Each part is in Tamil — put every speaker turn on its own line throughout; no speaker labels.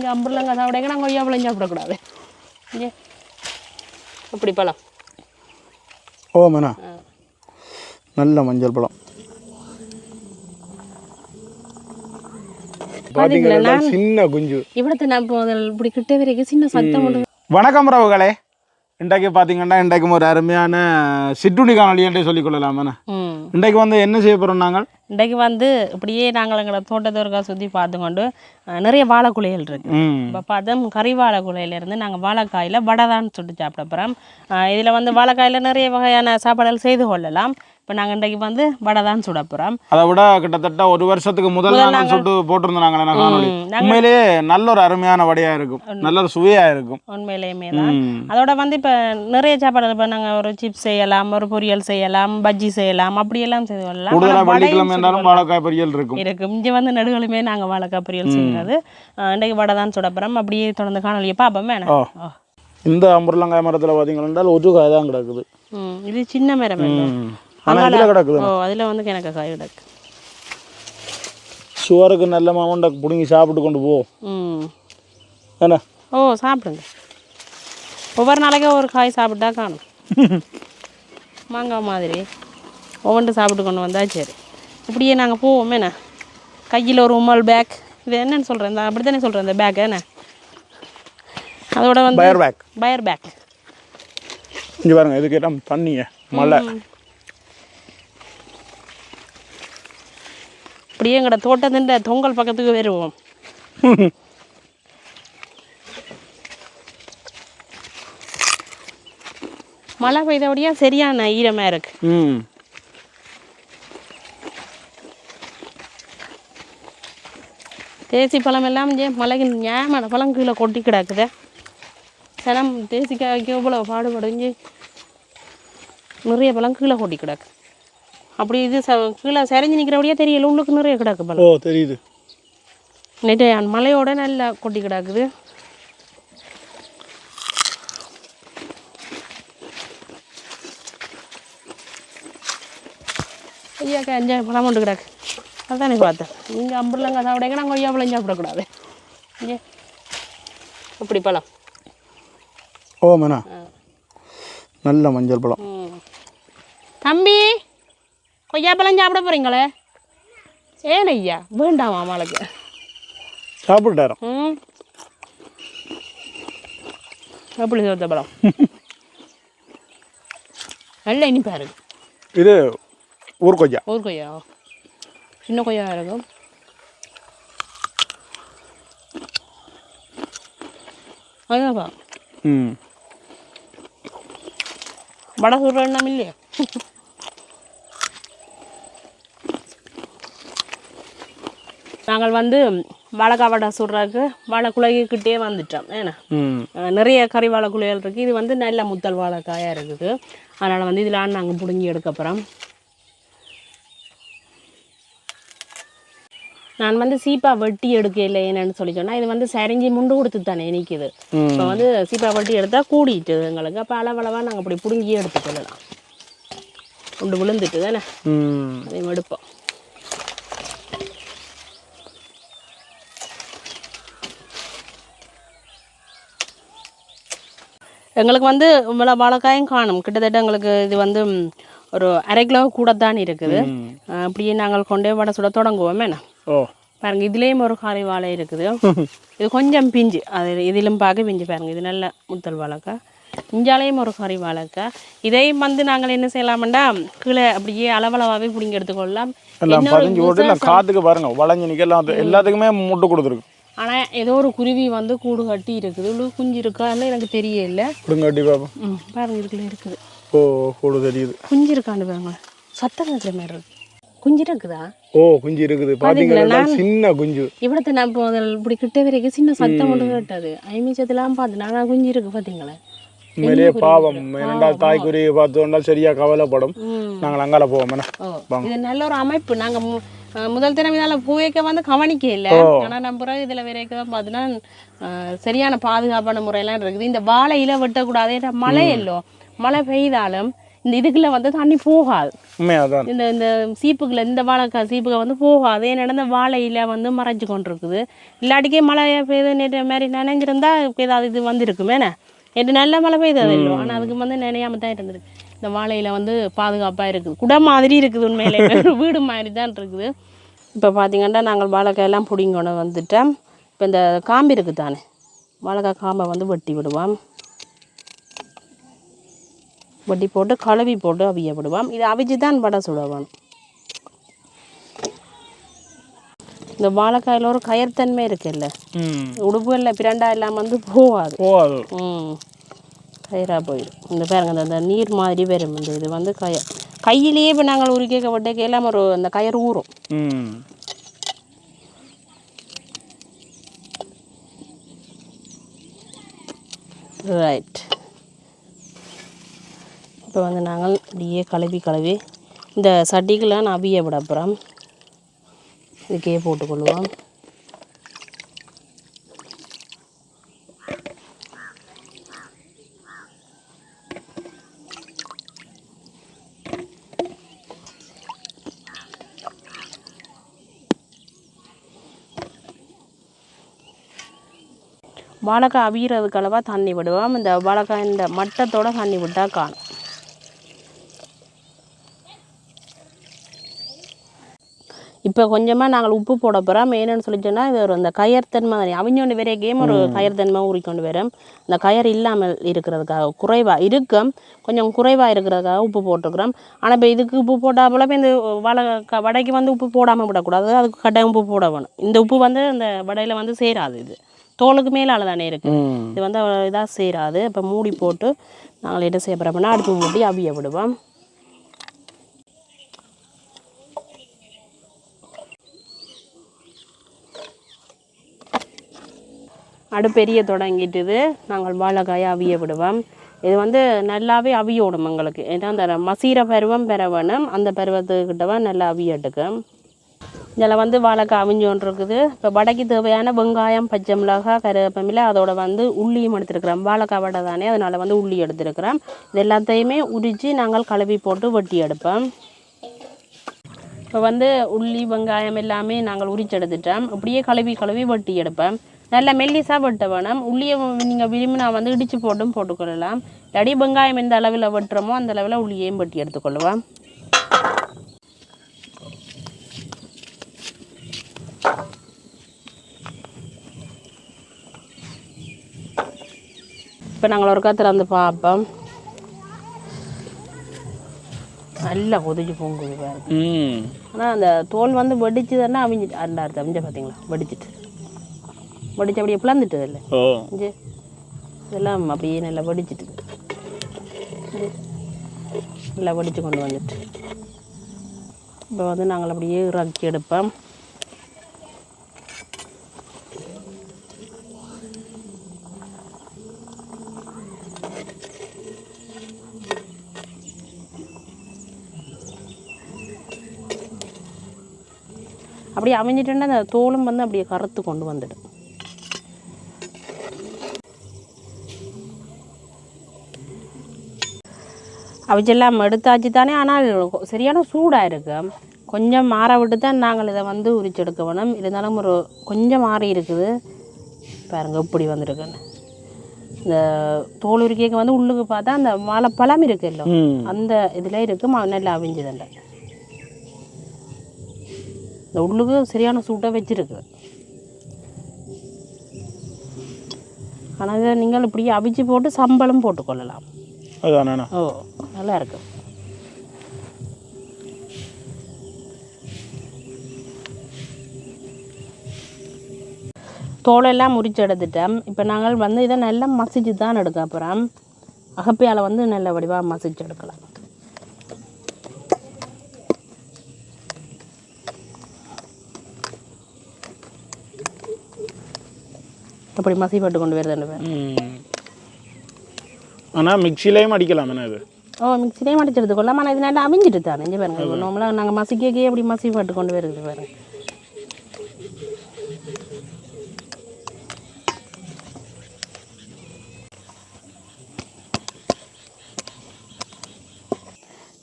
இங்கே அம்புலங்க சாப்பிடுங்க நாங்கள் கொய்யா பழம் சாப்பிடக்கூடாது இங்கே. அப்படி பழம்.
ஓ மேனா நல்ல மஞ்சள் பழம். சின்ன குஞ்சு.
நான் அதில் இப்படி கிட்ட வரைக்கும் சின்ன சத்தம்
வணக்கம் ரவுகளே இன்றைக்கு பார்த்தீங்கன்னா இன்றைக்கும் ஒரு அருமையான சிற்றுண்டி காணொலி என்றே சொல்லிக்கொள்ளலாமே
ம்.
இன்றைக்கு வந்து என்ன செய்ய போகிறோம் நாங்கள்?
இன்றைக்கு வந்து இப்படியே நாங்கள் எங்களை தோட்டத்தை ஒருக்கா சுற்றி பார்த்து கொண்டு நிறைய வாழைக்குலைகள் இருக்கு.
ம்.
இப்போ பார்த்தா கறி வாழைக்குலையிலேருந்து நாங்கள் வாழைக்காயில் வடை தான் சுட்டு சாப்பிட போகிறோம் இதில் வந்து வாழைக்காயில் நிறைய வகையான சாப்பாடுகள் செய்து கொள்ளலாம். இப்போ நாங்கள் இன்றைக்கு வந்து வடை தான் சுட போகிறோம்
அதை விட கிட்டத்தட்ட ஒரு வருஷத்துக்கு முதல் நாங்கள் சுட்டு போட்டிருந்தோம் நாங்கள் உண்மையிலேயே நல்ல ஒரு அருமையான வடையாக இருக்கும். நல்ல ஒரு சுவையாக இருக்கும்.
உண்மையிலேயுமே தான். அதோட வந்து இப்போ நிறைய சாப்பாடு இப்போ நாங்கள் ஒரு சிப்ஸ் செய்யலாம் ஒரு பொரியல் செய்யலாம் பஜ்ஜி செய்யலாம் அப்படியெல்லாம் செய்து கொள்ளலாம்.
கூடுதலாக வெள்ளிக்கிழமை இருந்தாலும் வாழைக்காய் பொரியல் இருக்கும்.
இருக்கும். இங்கே வந்து நடுகளுமே நாங்கள் வாழைக்காய் பொரியல் செய்கிறது இன்றைக்கு வடை தான் சுட போகிறோம் அப்படியே தொடர்ந்து காணொலியை பார்ப்போமே
ஓ. இந்த அம்புர்லங்காய் மரத்தில் பார்த்தீங்கன்னா ஒரு காய் தான் கிடக்குது.
இது சின்ன மரம் அதில் வந்து கிணக்க காய் கிடக்கு.
சுவருக்கு நல்ல மாமண்டை பிடுங்கி சாப்பிட்டு கொண்டு போ. என்ன?
ஓ சாப்பிடுங்க. ஒவ்வொரு நாளைக்கு ஒரு காய் சாப்பிட்டா காணும். மாங்காய் மாதிரி. ஒவ்வொன்று சாப்பிட்டு கொண்டு வந்தா சரி. இப்படியே நாங்கள் போவோம் என்ன? கையில் ஒரு உமல் பேக் இது என்னன்னு சொல்கிறேன் இந்த அப்படி தானே சொல்கிறேன் இந்த பேக் என்ன? அதோட வந்து
பயர் பேக்
பயர் பேக்
இங்கே பாருங்க இதுக்கு இடம் தண்ணிங்க மழை.
அப்படியே எங்களோட தோட்டத்தின் தொங்கல் பக்கத்துக்கு வருவோம். மழை பெய்தபடியா சரியான ஈரமாக இருக்கு. தேசி பழம் எல்லாம் மலைக்கு ஞாபக பழம் கீழே கொட்டி கிடக்குது. சிலம் தேசிக்காய்க்கு இவ்வளோ பாடுபடுஞ்சு நிறைய பழம் கீழே கொட்டி கிடக்கு. அப்படி இது கீழே சரிஞ்சு நிற்கிறபடியே தெரியல. உள்ளுக்கு நிறைய கிடக்கு பழம்
ஓ தெரியுது.
நேற்று மலையோட நல்லா கொட்டி கிடக்குது. ஐயாக்கா அஞ்சாயிரம் பழம் கொண்டு கிடக்கு. அதுதானே பார்த்தேன். நீங்கள் அம்புலங்க சாப்பிடுங்க நாங்கள் கொய்யா பழம் சாப்பிடக்கூடாது. இங்கே. அப்படி பழம்.
ஓ மேனா நல்ல மஞ்சள் பழம்.
தம்பி! கொய்யா பழம் சாப்பிட போகிறீங்களே ஏன் ஐயா வேண்டாமா மாளுக்கு
சாப்பிட்டாரோம்
ம் எப்படி சோத்த பழம் நல்ல இனிப்பா இருக்கு
இது ஊர் கொய்யா
ஊர் கொய்யா சின்ன கொய்யா இருக்கும் அதுதான்ப்பா
ம்
வடை சுடுற எண்ணம் இல்லையா நாங்கள் வந்து வாழைக்காய் வடை சுடுறதுக்கு வாழைக்குலைக்கிட்டே வந்துட்டோம். ஏன்னா நிறைய கறி வாழைக்குலைகள் இருக்குது இது வந்து நல்ல முத்தல் வாழைக்காயாக இருக்குது. அதனால் வந்து இதில் நாங்கள் பிடுங்கி எடுக்க போகிறோம் நான் வந்து சீப்பா வெட்டி எடுக்கல என்னன்னு சொல்லி சொன்னால் இது வந்து சரிஞ்சு முண்டு கொடுத்து தானே நிற்கிது. இப்போ வந்து சீப்பா வெட்டி எடுத்தால் கூடிட்டு எங்களுக்கு. அப்போ அளவளவாக நாங்கள் அப்படி பிடுங்கி எடுத்துக்கொள்ளலாம் உண்டு விழுந்துட்டு தானே? அதையும் எடுப்போம். எங்களுக்கு வந்து இவ்வளோ வாழைக்காயும் காணும். கிட்டத்தட்ட எங்களுக்கு இது வந்து ஒரு அரை கிலோ கூட தான் இருக்குது அப்படியே நாங்கள் கொண்டே வடை சுட தொடங்குவோமே. என்ன? பாருங்க இதுலேயும் ஒரு காரை வாழை இருக்குது. இது கொஞ்சம் பிஞ்சு. அது இதிலும் பார்க்க பிஞ்சு பாருங்க இது நல்ல முத்தல் வாழைக்காய் இஞ்சாலையும் ஒரு கறி வாழைக்காய் இதையும் வந்து நாங்கள் என்ன செய்யலாம்டா? கீழே அப்படியே அளவளவாகவே பிடிங்கி எடுத்துக்கொள்ளலாம்.
காற்றுக்கு பாருங்க வளைஞ்சு நிற்கலாம் எல்லாத்துக்குமே முட்டு கொடுத்துருக்கு.
ஆனால் ஏதோ ஒரு குருவி வந்து கூடு கட்டி இருக்குது. குஞ்சு இருக்கான்னு எனக்கு தெரியல.
கொடுங்க கட்டி பார்ப்போம்
ம் பாருங்க இதுக்குள்ள இருக்குது.
ஓ கூடு தெரியுது.
குஞ்சு இருக்கான்னு பாருங்க. சத்தம் கேட்குற மாதிரி இருக்கு. குஞ்சு இருக்குதா?
ஓ குஞ்சு இருக்குது. பார்த்தீங்களா சின்ன குஞ்சு.
இவ்வளோத்த நான் இப்போ இப்படி கிட்ட வரைக்கும் சின்ன சத்தம் ஒன்று கேட்டது. ஐமிச்சத்தெல்லாம் பார்த்து நான் குஞ்சு இருக்கு பார்த்தீங்களா
உண்மையிலேயே பாவம். இரண்டாவது தாய்க்குருவி பார்த்து வந்தால் சரியா கவலைப்படும். நாங்கள் அங்கால போவோம். என்ன?
நல்ல ஒரு அமைப்பு. நாங்கள் முதல் தினம் இதால் பூவைக்க வந்து கவனிக்க இல்லை. ஆனால் நம்ம பிறகு இதில் வரைக்கும் தான் பார்த்தீங்கன்னா சரியான பாதுகாப்பான முறையெல்லாம் இருக்குது. இந்த வாழை இலை வெட்டக்கூடாது மழை இல்லோ மழை பெய்தாலும் இந்த இதுக்குள்ள வந்து தண்ணி போகாது. இந்த இந்த சீப்புக்குள்ள இந்த வாழைக்காய் சீப்புக வந்து போகாது. ஏன்னா இந்த வாழையில வந்து மறைஞ்சு கொண்டு இருக்குது இல்லாட்டிக்கே மழை பெய்யுது நேற்று மாதிரி நினைஞ்சிருந்தா ஏதாவது இது வந்திருக்குமே என்ன நேற்று நல்ல மழை பெய்தது இல்லை. ஆனால் அதுக்கு வந்து நினையாம தான் இருந்திருக்கு. இந்த வாழையில வந்து பாதுகாப்பாக இருக்குது. குடை மாதிரி இருக்குது உண்மையிலே. வீடு மாதிரி தான் இருக்குது. இப்போ பார்த்தீங்கன்னா நாங்கள் வாழைக்காயெல்லாம் பிடிங்கி கொண்டு வந்துட்டோம். இப்போ இந்த காம்பு இருக்குது தானே? வாழைக்காய் காம்பை வந்து வெட்டி விடுவோம். வட்டி போட்டு கழுவி போட்டு அவிய விடுவோம். இது அவிச்சு தான் வடை சுட வேணும் இந்த வாழைக்காயில் ஒரு கயர்த்தன்மை இருக்குல்ல. உடுப்புகளில் பிரண்டா இல்லாமல் வந்து போகாது
போகாது
ம். கயிறாக போயிடும். இந்த பாருங்க இந்த நீர் மாதிரி வரும். இந்த இது வந்து கய கையிலேயே இப்போ நாங்கள் உருக்கேக்க வட்டைக்கு எல்லாம் ஒரு அந்த கயர் ஊறும். ரைட் இப்போ வந்து நாங்கள் இப்படியே கழுவி கழுவி இந்த சட்டிக்கெல்லாம் நான் அவிய விட அப்புறம் இதுக்கே போட்டுக்கொள்வோம். வாழைக்காய் அவியறதுக்கு அளவாக தண்ணி விடுவோம். இந்த வாழைக்காய் இந்த மட்டத்தோட தண்ணி விட்டால் காணும். இப்போ கொஞ்சமாக நாங்கள் உப்பு போட போகிறோம் என்னன்னு சொல்லி சொன்னால் இது ஒரு அந்த கயர்த்தன்மை அவிஞ்சோண்டு வேற கேம் ஒரு கயர்த்தன்மை ஊறிக்கொண்டு வரும். அந்த கயர் இல்லாமல் இருக்கிறதுக்காக குறைவாக இருக்கும். கொஞ்சம் குறைவாக இருக்கிறதுக்காக உப்பு போட்டுக்கிறோம். ஆனால் இப்போ இதுக்கு உப்பு போட்டால் போல இப்போ இந்த க- வடைக்கு வந்து உப்பு போடாமல் விடக்கூடாது. அதுக்கு கட்டாயம் உப்பு போட வேணும். இந்த உப்பு வந்து அந்த வடையில் வந்து சேராது இது. தோலுக்கு மேலால தானே இருக்குது இது வந்து இதாக சேராது. இப்போ மூடி போட்டு நாங்கள் என்ன செய்ய போகிறோம்னா அடுப்பு மூடி அவிய விடுவோம். அடுப்பெரிய தொடங்கிட்டுது. நாங்கள் வாழைக்காயை அவிய விடுவோம். இது வந்து நல்லாவே அவியோடும் எங்களுக்கு. ஏன்னா அந்த மசீர பருவம் பெற வேணும் அந்த பருவத்துக்கிட்டவா நல்லா அவியட்டுக்கும் இதில் வந்து வாழைக்காய் அவிஞ்சோன்னு இருக்குது இப்போ வடைக்கு தேவையான வெங்காயம் பச்சை மிளகாய் கருவேப்பமில்லை அதோட வந்து உள்ளியும் எடுத்துருக்கிறோம். வாழைக்காய் வடை தானே அதனால் வந்து உள்ளி எடுத்துருக்கிறோம். இது எல்லாத்தையுமே உரித்து நாங்கள் கழுவி போட்டு வெட்டி எடுப்போம். இப்போ வந்து உள்ளி வெங்காயம் எல்லாமே நாங்கள் உரிச்சு எடுத்துட்டோம். அப்படியே கழுவி கழுவி வெட்டி எடுப்பேன் நல்லா மெல்லிசாக வெட்ட வேணும். உள்ளியை நீங்கள் விரும்பினா வந்து இடித்து போட்டும் போட்டுக்கொள்ளலாம். தடி வெங்காயம் எந்த அளவில் வெட்டுறோமோ அந்த அளவில் உள்ளியையும் வெட்டி எடுத்துக்கொள்ளுவோம் இப்போ நாங்கள் ஒரு திறந்து பார்ப்போம் நல்லா கொதிச்சு பொங்குது பாருங்க. ஆனால் அந்த தோல் வந்து வெடிச்சுதுன்னா அவிஞ்சிட்டு அந்த அர்த்தம் அவிஞ்ச பார்த்தீங்களா வெடிச்சிட்டு. வெடிச்சு அப்படியே பிளந்துட்டு இல்லை? இஞ்சி. இதெல்லாம் அப்படியே நல்லா வெடிச்சிட்டு. நல்லா வெடிச்சு கொண்டு வந்துட்டு. இப்போ வந்து நாங்கள் அப்படியே இறக்கி எடுப்போம். அப்படியே அமைஞ்சிட்டுன்னா அந்த தோலும் வந்து அப்படியே கറുத்து கொண்டு வந்துடும். அவிச்செல்லாம் எடுத்தாச்சு தானே ஆனால் சரியான சூடாக இருக்கு கொஞ்சம் மாற விட்டு தான் நாங்கள் இதை வந்து உரிச்சு எடுக்க வேணும். இருந்தாலும் ஒரு கொஞ்சம் மாறி இருக்குது. பாருங்க இப்படி வந்திருக்குன்னு. இந்த தோல் உரிக்கைக்கு வந்து உள்ளுக்கு பார்த்தா அந்த வாழைப்பழம் இருக்குல்ல அந்த இதில் இருக்கு. ம- நல்லா அவிஞ்சதுண்ட. இந்த உள்ளுக்கு சரியான சூட்டை வச்சிருக்கு. ஆனால் இதை நீங்கள் இப்படியே அவிச்சு போட்டு சம்பளம் போட்டுக்கொள்ளலாம்
அதானே
ஓ நல்லா இருக்கு. தோலெல்லாம் முறிச்சு எடுத்துட்டோம் இப்போ நாங்கள் வந்து இதை நல்லா மசிச்சு தான் எடுக்க அப்புறம் அகப்பையால் வந்து நல்ல வடிவாக மசிச்சு எடுக்கலாம். அப்படி மசிப்பட்டு கொண்டு வருதுன்னு
ம். ஆனால் மிக்சிலையும் அடிக்கலாம் என்ன இது?
ஓ மிக்சிலையும் அடிச்சு எடுத்துக்கொள்ளலாம் ஆனால் இது நல்லா அவிஞ்சிட்டு தானே இங்கே பாருங்க. நார்மலாக நாங்கள் மசிக்கே அப்படி மசி பட்டு கொண்டு வருது பாருங்க.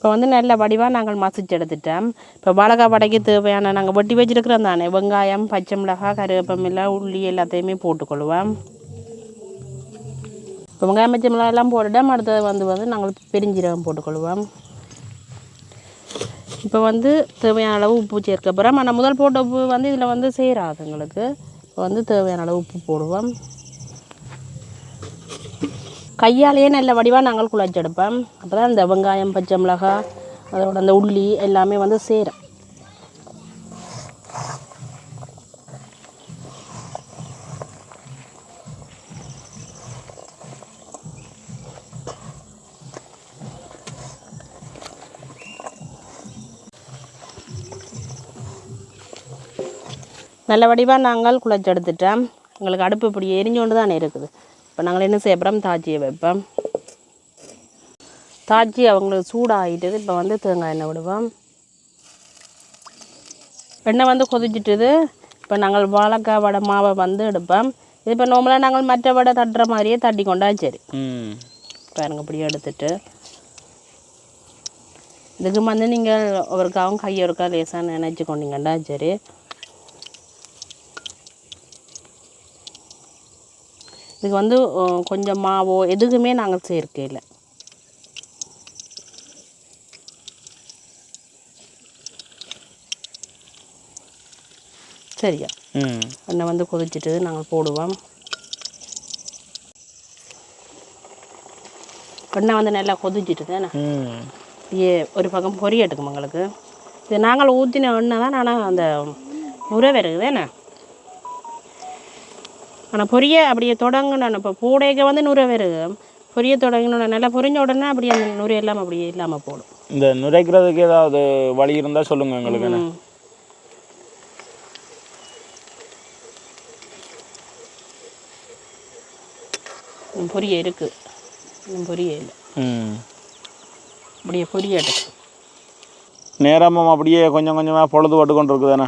இப்போ வந்து நல்ல வடிவாக நாங்கள் மசிச்சு எடுத்துட்டோம். இப்போ வாழைக்காய் வடைக்கு தேவையான நாங்கள் வெட்டி வச்சிருக்கிறோம் தானே. வெங்காயம் பச்சை மிளகாய் கருவேப்பமில்லை உள்ளி எல்லாத்தையுமே போட்டுக்கொள்வோம். இப்போ வெங்காயம் பச்சை மிளகாய் எல்லாம் போட்டுட்டோம். அடுத்தது வந்து வந்து நாங்கள் பெருஞ்சீரகம் போட்டுக்கொள்வோம். இப்போ வந்து தேவையான அளவு உப்பு சேர்க்க போகிறோம் ஆனால் முதல் போட்ட உப்பு வந்து இதில் வந்து செய்கிறாது எங்களுக்கு. இப்போ வந்து தேவையான அளவு உப்பு போடுவோம். கையாலேயே நல்ல வடிவாக நாங்கள் குழச்செடுப்போம் அப்போ தான் இந்த வெங்காயம் பச்சை மிளகாய் அதோட அந்த உள்ளி எல்லாமே வந்து சேரும். நல்ல வடிவாக நாங்கள் குழச்செடுத்துட்டோம் எங்களுக்கு அடுப்பு இப்படி எரிஞ்சு கொண்டு தானே இருக்குது. இப்போ நாங்கள் என்ன செய்ய போகிறோம் தாச்சியை வைப்போம். தாச்சி அவங்களுக்கு சூடாகிட்டது இப்போ வந்து தேங்காய் எண்ணெய் விடுவோம். எண்ணெய் வந்து கொதிச்சிட்டுது. இப்போ நாங்கள் வாழைக்காய் வடை மாவை வந்து எடுப்போம். இது இப்போ நார்மலாக நாங்கள் மற்ற வடை தட்டுற மாதிரியே தட்டி கொண்டா சரி. பாருங்க இப்படி எடுத்துட்டு. இதுக்கு வந்து நீங்கள் ஒருக்காவும் கையொருக்கா லேசாக நினைச்சு கொண்டீங்கண்டா சரி. இதுக்கு வந்து கொஞ்சம் மாவோ எதுக்குமே நாங்கள் சேர்க்கையில். சரியா? எண்ணெய் வந்து கொதிச்சிட்டு நாங்கள் போடுவோம். எண்ணெய் வந்து நல்லா கொதிச்சிட்டு தானே? ஏ ஒரு பக்கம் பொரியட்டுக்கும் எங்களுக்கு இது நாங்கள் ஊற்றின எண்ணெய் தான் ஆனால் அந்த நுரை வருது தானே? ஆனால் பொரிய அப்படியே தொடங்கணும். இப்போ பூடைக்க வந்து நுரை வருது. பொரிய தொடங்கணும் நல்லா பொரிஞ்ச உடனே அப்படியே அந்த நுரை எல்லாம் அப்படியே இல்லாமல் போடும்.
இந்த நுரைக்கிறதுக்கு ஏதாவது வழி இருந்தால் சொல்லுங்கள் எங்களுக்கு
பொரிய இருக்குது இன்னும் பொரிய இல்லை. அப்படியே பொரியட்டும்
நேரமும் அப்படியே கொஞ்சம் கொஞ்சமாக பொழுது பட்டு கொண்டு இருக்குதானே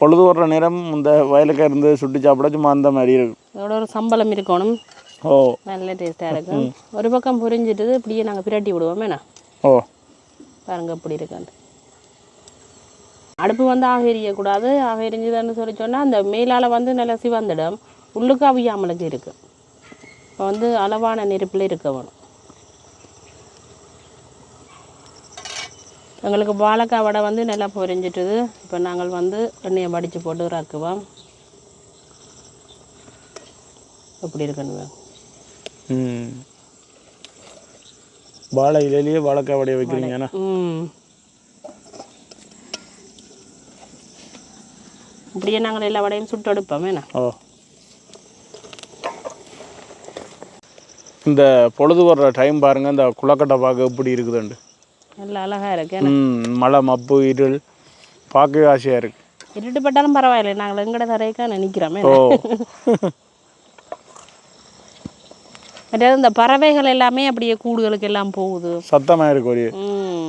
பொழுது வர்ற நேரம் இந்த வயலுக்கு இருந்து சுட்டு சாப்பிட சும்மா அந்த மாதிரி இருக்கும்.
இதோட ஒரு சம்பளம் இருக்கணும்.
ஓ.
நல்ல டேஸ்ட்டாக இருக்கும். ஒரு பக்கம் பொரிஞ்சிட்டு இப்படியே நாங்கள் பிரட்டி விடுவோம் வேணா
ஓ.
பாருங்க இப்படி இருக்காண்டு அடுப்பு வந்து ஆக எரியக்கூடாது ஆக எரிஞ்சுதுன்னு சொல்லி சொன்னால் அந்த மேலால் வந்து நல்லா சிவந்துடும். உள்ளுக்கு அவியாமலுக்கு இருக்கு. இப்போ வந்து அளவான நெருப்பில் இருக்க வேணும். எங்களுக்கு வாழைக்காய் வடை வந்து நல்லா பொரிஞ்சிட்டுது. இப்போ நாங்கள் வந்து எண்ணெயை வடித்து போட்டு ரக்குவோம் எப்படி இருக்குன்னு
ம். வாழை இலையிலேயே வாழைக்காய் வடையை வைக்கிறீங்கண்ணா
ம். இப்படியே நாங்கள் எல்லா வடையும் சுட்டு எடுப்போம் என்ன?
ஓ. இந்த பொழுது வர்ற டைம் பாருங்க இந்த குளக்கட்டை பார்க்க எப்படி இருக்குதுண்டு?
நல்லா அழகாக இருக்கு.
மழை மப்பு இருள் பார்க்கவே ஆசையாக இருக்கு.
இருட்டுப்பட்டாலும் பரவாயில்லை. நாங்கள் எங்கட தரைக்கா நினைக்கிறோமே. அதாவது இந்த பறவைகள் எல்லாமே அப்படியே கூடுகளுக்கு எல்லாம் போகுது.
சத்தமாக இருக்கு ஒரு.
ம்.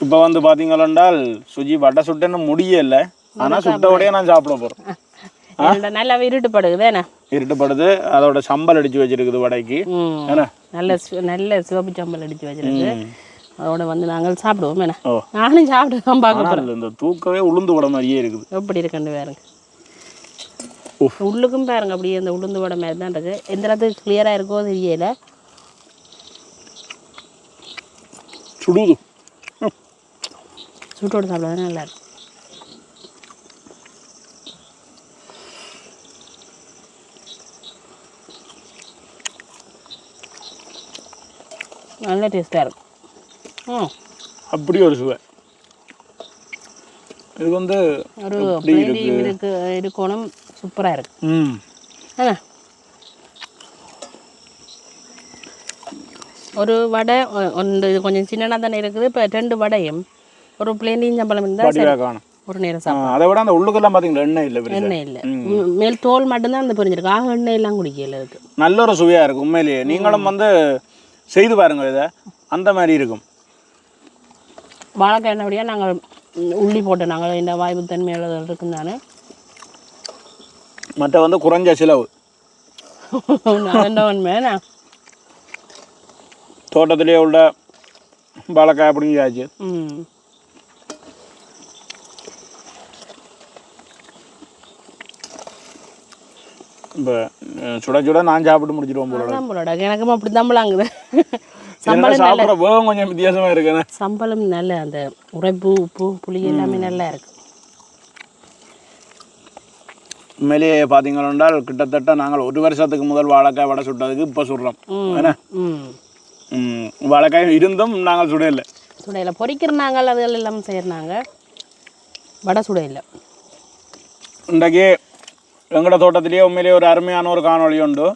இப்போ வந்து பார்த்தீங்களாண்டால் சுஜி வடை சுட்டேன்னு முடியல. ஆனால் சுட்டோடையே நான் சாப்பிட போகிறேன்
நல்லா இருட்டுப்படுகுது என்ன?
இருட்டுப்படுது. அதோட சம்பல் அடிச்சு வச்சிருக்குது வடைக்கு.
நல்ல நல்ல சிவப்பு சம்பல் அடித்து வச்சிருக்கு. அதோட வந்து நாங்கள் சாப்பிடுவோம். என்ன? நானும் சாப்பிட்டு தான் பார்க்க போகிறேன்
இந்த தூக்கவே உளுந்து வடை மாதிரியே இருக்குது.
எப்படி இருக்குன்னு பாருங்க. உள்ளுக்கும் பாருங்க அப்படியே இந்த உளுந்து வடை மாதிரி தான் இருக்கு. எந்த இடத்துக்கு கிளியராக இருக்கோ தெரியல.
சுடுது.
சுட்டோடு சாப்பிட நல்லா நல்ல டேஸ்ட்டாக இருக்கும். ம்
அப்படி ஒரு சுவை. இது வந்து
ஒரு இருக்கு? இருக்கணும் சூப்பராக இருக்கு.
ம்.
ஒரு வடை ஒன்று இது கொஞ்சம் சின்னதாக தானே இருக்குது. இப்போ ரெண்டு வடையும். ஒரு பிளேண்டியும் சம்பளம் இருந்தால் ஒரு நேரம் சாப்பிடும்
அதை விட அந்த உள்ளுக்கெல்லாம் பார்த்தீங்களா எண்ணெய் இல்லை.
எண்ணெய் இல்லை. மேல் தோல் மட்டும்தான் அந்த பொரிஞ்சிருக்கு. ஆக எண்ணெய் எல்லாம் குடிக்கல இருக்கு
நல்ல ஒரு சுவையாக இருக்கும் உண்மையிலேயே. நீங்களும் வந்து செய்து பாருங்க இதை. அந்த மாதிரி இருக்கும்.
வாழைக்காய் எண்ணெய் நாங்கள் உள்ளி போட்டு நாங்கள் இந்த வாய்ப்பு தன்மையில் இருக்கும் தானே?
மற்ற வந்து குறைஞ்ச செலவு? தோட்டத்திலே உள்ள வாழைக்காய் அப்படிங்காச்சு
ம்.
இப்போ சுட சுட நான் சாப்பிட்டு முடிச்சிடுவோம் போல
போலடா. எனக்கும் அப்படி தம்பலாங்குது
இதெல்லாம்
சம்பளம் நல்ல
சாப்பிட்ற கொஞ்சம் வித்தியாசமாக இருக்குண்ணே
சம்பளம் நல்ல அந்த உரைப்பு உப்பு புளி எல்லாமே நல்லா இருக்கு.
உண்மையிலேயே பார்த்தீங்கன்னா கிட்டத்தட்ட நாங்கள் ஒரு வருஷத்துக்கு முதல் வாழைக்காய் வடை சுட்டதுக்கு இப்போ சுடுறோம். வாழைக்காய் இருந்தும் நாங்கள் சுடையில
சுடையில். பொரிக்கிற நாங்கள் அது எல்லாம் செய்கிறாங்க வடை சுடையில்
இன்றைக்கு எங்களோட தோட்டத்திலேயே உண்மையிலேயே ஒரு அருமையான ஒரு காணொளி உண்டு.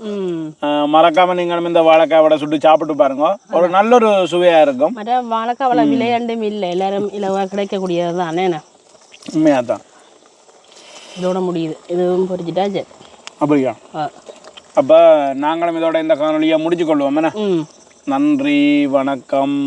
மறக்காம நீங்களும் இந்த வாழைக்காய் வடை சுட்டு சாப்பிட்டு பாருங்க. ஒரு நல்ல ஒரு சுவையாக இருக்கும்.
அவ்வளோ விளையாண்டும் இல்லை. எல்லாரும் இலவாக கிடைக்கக்கூடியது தானே.
உண்மையாக தான்.
இதோட முடியுது. இதுவும் பொரிச்சிட்டா சரி
அப்படியா? அப்போ நாங்களும் இதோட இந்த காணொலியை முடிச்சு கொள்வோம் நன்றி வணக்கம்.